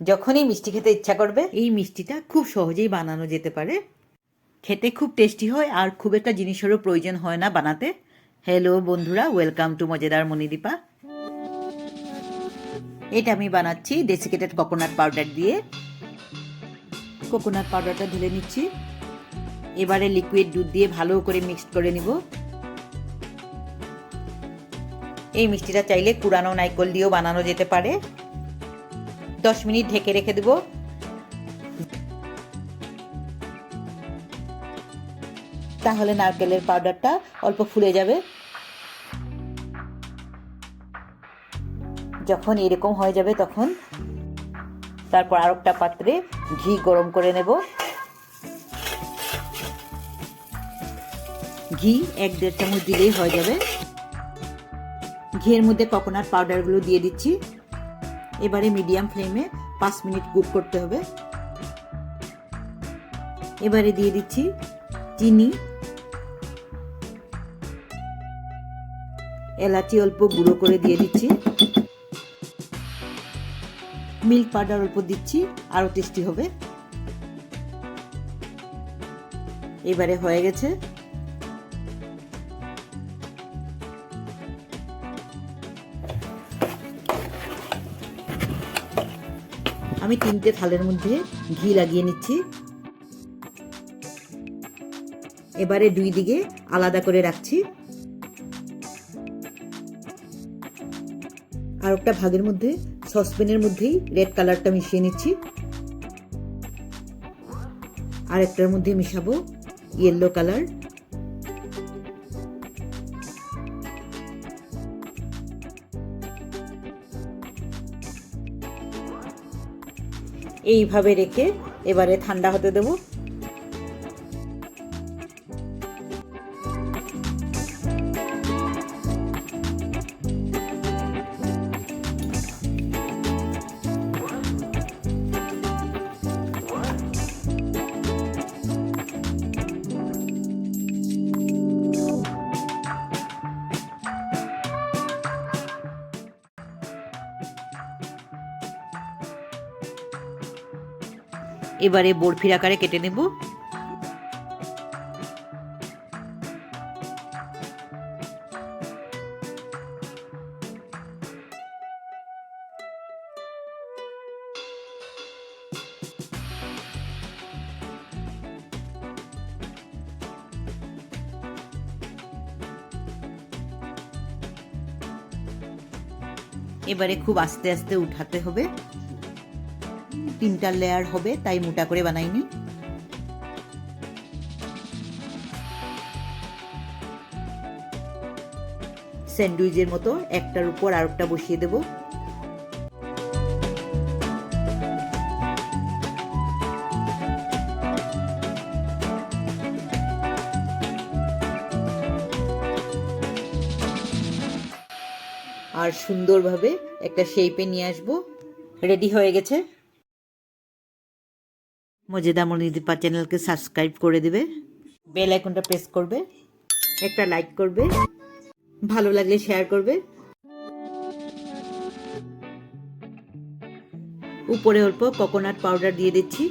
যখনই মিষ্টি খেতে ইচ্ছা করবে? এই মিষ্টিটা খুব সহজেই বানানো যেতে পারে। খেতে খুব টেস্টি হয় আর খুব একটা জিনিসেরও প্রয়োজন হয় না বানাতে। হ্যালো বন্ধুরা ওয়েলকাম টু মজেদার মনিদীপা এটা আমি বানাচ্ছি ডেসিকেটেড কোকোনাট পাউডার দিয়ে। কোকোনাট পাউডারটা ধুলে নিচ্ছি। এবারে লিকুইড দুধ দিয়ে ভালো করে মিক্সড করে নিব। এই মিষ্টিটা চাইলে কুড়ানো নাইকল দিয়েও বানানো যেতে পারে। দশ মিনিট ঢেকে রেখে দেব। তাহলে নারকেলের পাউডারটা অল্প ফুলে যাবে। যখন এরকম হয়ে যাবে তখন তারপর আরেকটা পাত্রে ঘি গরম করে নেব। ঘি এক দেড় চামচ দিলেই হয়ে যাবে। ঘিয়ের মধ্যে কোকোনাট পাউডারগুলো দিয়ে দিচ্ছি। এবারে মিডিয়াম ফ্লেমে পাঁচ মিনিট কুক করতে হবে। এবারে দিয়ে দিচ্ছি চিনি। এলাচি অল্প গুঁড়ো করে দিয়ে দিচ্ছি। মিল্ক পাউডার অল্প দিচ্ছি, আরও টেস্টি হবে। এবারে হয়ে গেছে আমি তিনটে থালের মধ্যে ঘি লাগিয়ে নিচ্ছি। এবারে দুই দিকে আলাদা করে রাখছি। আর একটা ভাগের মধ্যে সসপ্যানের মধ্যেই রেড কালারটা মিশিয়ে নিচ্ছি। আর একটার মধ্যে মিশাবো ইয়েলো কালার এইভাবে রেখে এবারে ঠান্ডা হতে দেবো। এবারে বরফির আকারে কেটে নেব। এবারে খুব আস্তে আস্তে উঠাতে হবে। তিনটা লেয়ার হবে, তাই মোটা করে বানাইনি। স্যান্ডউইচের মতো একটার উপর আরেকটা বসিয়ে দেব। আর সুন্দরভাবে একটা শেপে নিয়ে আসব। রেডি হয়ে গেছে? মজেদা মনিদীপা চ্যানেলকে সাবস্ক্রাইব করে দেবে। বেল আইকনটা প্রেস করবে। একটা লাইক করবে। ভালো লাগলে শেয়ার করবে। উপরে অল্প কোকোনাট পাউডার দিয়ে দিচ্ছি।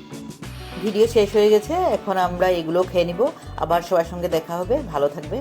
ভিডিও শেষ হয়ে গেছে। এখন আমরা এগুলো খেয়ে নিব। আবার সবার সঙ্গে দেখা হবে। ভালো থাকবে।